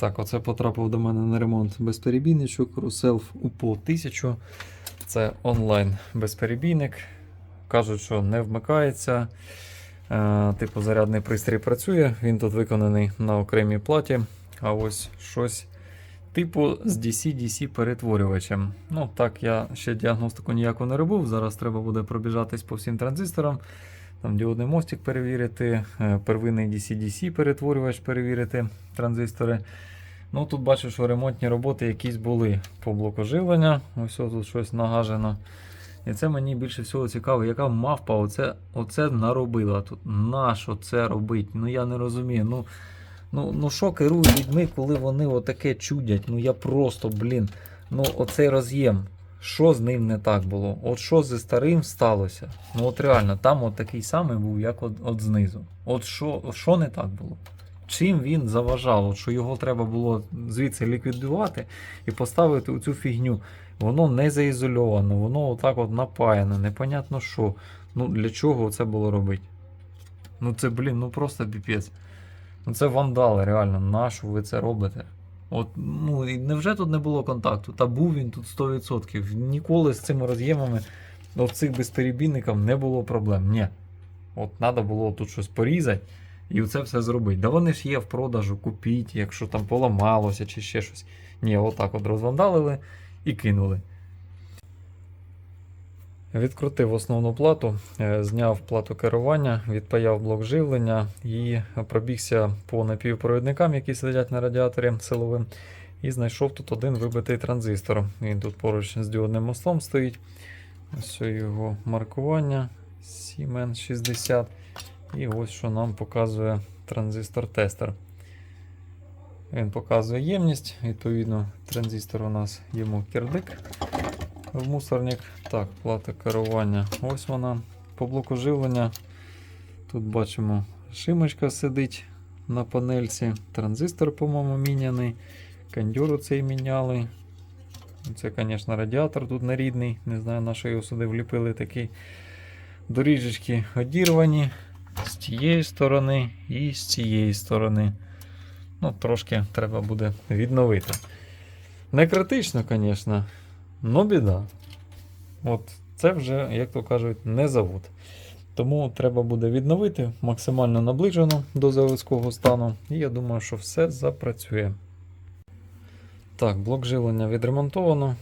Так, оце потрапив до мене на ремонт безперебійничок Ruself UPO 1000. Це онлайн безперебійник. Кажуть, що не вмикається. Е, типу, зарядний пристрій працює, він тут виконаний на окремій платі. А ось щось типу з DC-DC перетворювачем. Ну, так, я ще діагностику ніяку не робив. Зараз треба буде пробіжатись по всім транзисторам. Там діодний мостик перевірити, е, первинний DC-DC перетворювач перевірити транзистори. Ну тут бачу, що ремонтні роботи якісь були по блоку живлення. Ось тут щось нагажено. І це мені більше всього цікаво, яка мавпа оце, оце наробила тут. Нащо це робить? Ну я не розумію. Ну, ну, ну що керують людьми, коли вони отаке чудять? Ну я просто, блін. Ну, оцей роз'єм. Що з ним не так було? От що зі старим сталося? Ну от реально, там от такий самий був, як от, от знизу. От що, що не так було? Чим він заважав? Що його треба було звідси ліквідувати і поставити у цю фігню. Воно не заізольовано, воно отак от напаяно, непонятно що. Ну для чого це було робити? Ну це, блін, ну просто піпець. Ну це вандали, реально. Нащо ви це робите? От, ну, і невже тут не було контакту? Та був він тут 100%. Ніколи з цими роз'ємами, от цих безперебійників не було проблем. Ні. От треба було тут щось порізати і це все зробити. Да вони ж є в продажу, купіть, якщо там поламалося чи ще щось. Ні, отак от розвандалили і кинули. Відкрутив основну плату, е, зняв плату керування, відпаяв блок живлення і пробігся по напівпровідникам, які сидять на радіаторі силовим. І знайшов тут один вибитий транзистор. Він тут поруч з діодним мостом стоїть. Ось його маркування Siemens 60. І ось що нам показує транзистор-тестер. Він показує ємність. Відповідно, транзистор у нас йому кирдик в мусорник. Так, плата керування. Ось вона. По блоку живлення. Тут бачимо, шимочка сидить на панельці. Транзистор, по-моєму, міняний. Кондюру цей міняли. Це, звісно, радіатор тут нерідний. Не знаю, на що його сюди вліпили такий. Доріжечки одірвані з тієї сторони і з цієї сторони. Ну, трошки треба буде відновити. Не критично, звісно, але біда. От це вже, як то кажуть, не завод. Тому треба буде відновити максимально наближено до заводського стану. І я думаю, що все запрацює. Так, блок живлення відремонтовано.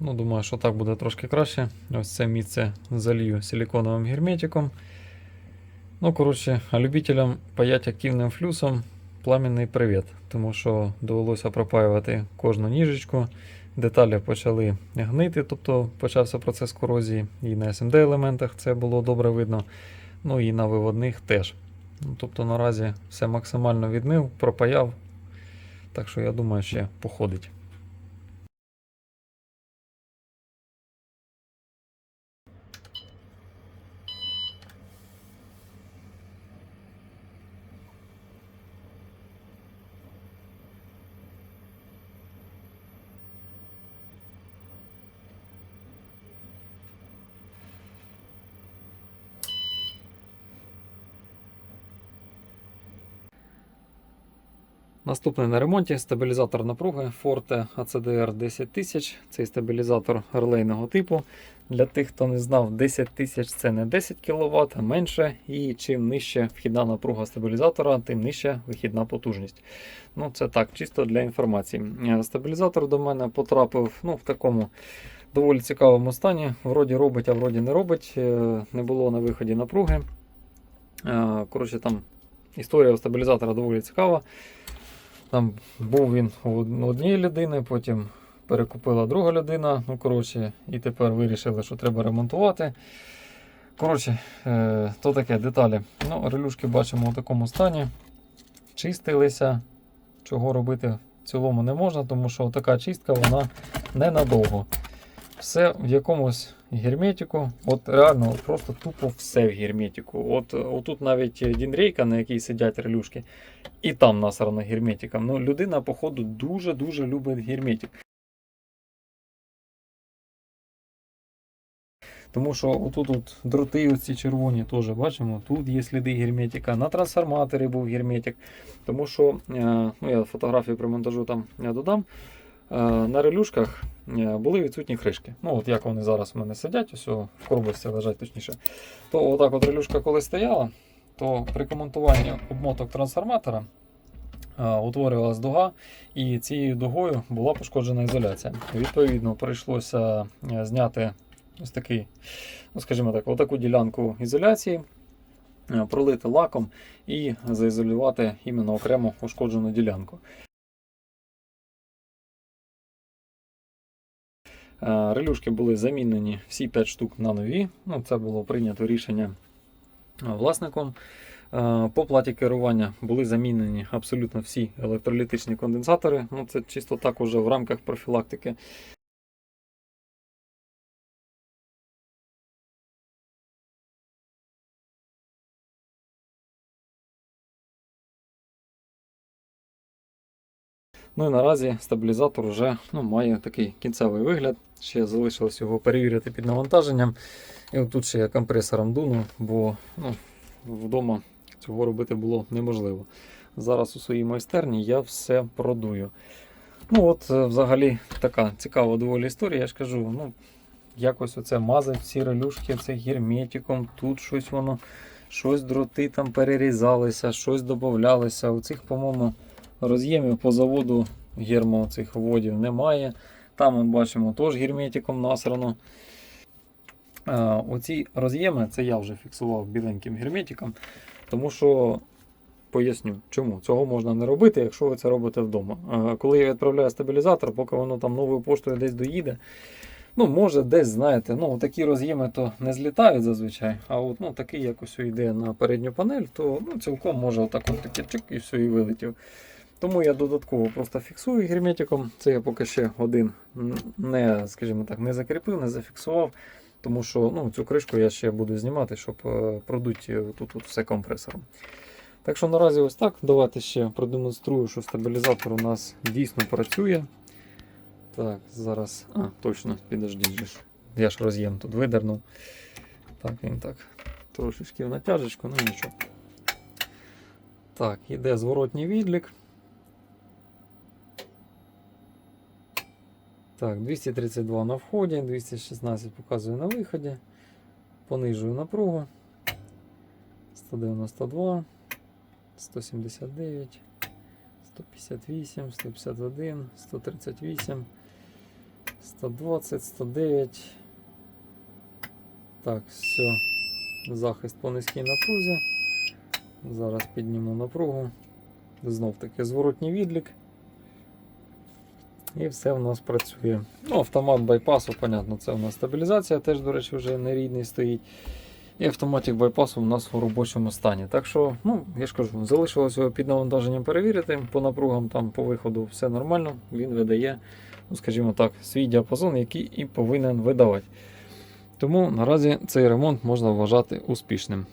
Ну, Думаю, що так буде трошки краще. Ось це місце залью силіконовим герметиком. Ну, коротше, любителям паять активним флюсом пламінний привіт. Тому що довелося пропаювати кожну ніжечку. Деталі почали гнити, тобто почався процес корозії. І на SMD елементах це було добре видно. Ну і на виводних теж. Ну, Тобто наразі все максимально відмив, пропаяв. Так що я думаю, ще походить. Наступний на ремонті стабілізатор напруги Forte ACDR 10000. Цей стабілізатор релейного типу. Для тих, хто не знав, 10 тисяч це не 10 кВт, а менше. І чим нижче вхідна напруга стабілізатора, тим нижча вихідна потужність. Ну, Це так, чисто для інформації. Е, Стабілізатор до мене потрапив ну, в такому доволі цікавому стані. Вроді робить, а вроді не робить. Е, Не було на виході напруги. Е, Коротше, там історія у стабілізатора доволі цікава. Там був він у однієї людини, потім перекупила друга людина. Ну, коротше, і тепер вирішили, що треба ремонтувати. Коротше, е, то таке деталі. Ну, Релюшки бачимо у такому стані. Чистилися. Чого робити в цілому не можна, тому що така чистка вона ненадовго. Все в якомусь герметику. От реально просто тупо все в герметику. От отут навіть дінрейка, на якій сидять релюшки, і там насрано герметиком. Ну, людина, походу, дуже-дуже любить герметик. Тому що отут от дроти, оці червоні, теж бачимо, тут є сліди герметика. На трансформаторі був герметик. Тому що, е, ну я фотографію при монтажу там я додам. Е, На релюшках е, були відсутні кришки. Ну, от як вони зараз у мене сидять, ось в коробочці лежать точніше. То отак от релюшка коли стояла, то при комонтуванні обмоток трансформатора е, утворювалась дуга, і цією дугою була пошкоджена ізоляція. Відповідно, прийшлося зняти ось такий, ну скажімо так, отаку ділянку ізоляції, пролити лаком і заізолювати іменно окремо ушкоджену ділянку. Релюшки були замінені всі 5 штук на нові. Ну, це було прийнято рішення е, власником. Е, По платі керування були замінені абсолютно всі електролітичні конденсатори. Ну, це чисто так уже в рамках профілактики. Ну і наразі стабілізатор вже ну, має такий кінцевий вигляд. Ще залишилось його перевірити під навантаженням. І от тут ще я компресором дуну, бо ну, вдома цього робити було неможливо. Зараз у своїй майстерні я все продую. Ну от е, взагалі така цікава доволі історія. Я ж кажу, ну якось оце мазать всі релюшки це герметиком, тут щось воно, щось дроти там перерізалися, щось додавалося. У цих, по-моєму, роз'ємів по заводу гермо цих водів немає. Там ми бачимо теж герметиком насрано. Оці роз'єми це я вже фіксував біленьким герметиком, тому що поясню, чому цього можна не робити, якщо ви це робите вдома. Коли я відправляю стабілізатор, поки воно там новою поштою десь доїде. Ну, може, десь, знаєте, ну, такі роз'єми то не злітають зазвичай, а от ну, такий якось йде на передню панель, то ну, цілком може отак от таке чик і все, і вилетів. Тому я додатково просто фіксую герметиком. Це я поки ще один не, скажімо так, не закріпив, не зафіксував. Тому що ну, цю кришку я ще буду знімати, щоб е, продути тут, тут все компресором. Так що наразі ось так. Давайте ще продемонструю, що стабілізатор у нас дійсно працює. Так, зараз. А, точно, ж. Я ж роз'єм тут видернув. Так, він так. Трошечки в натяжечку, ну нічого. Так, іде зворотній відлік. Так, 232 на вході, 216 показує на виході. Понижую напругу. 192, 179, 158, 151, 138, 120, 109. Так, все. Захист по низькій напрузі. Зараз підніму напругу. Знов таки зворотній відлік. І все в нас працює. Ну, Автомат байпасу, понятно, це у нас стабілізація, теж, до речі, вже не рідний стоїть. І автоматик байпасу у нас у робочому стані. Так що, ну, я ж кажу, залишилось його під навантаженням перевірити. По напругам там по виходу все нормально. Він видає, ну, скажімо так, свій діапазон, який і повинен видавати. Тому наразі цей ремонт можна вважати успішним.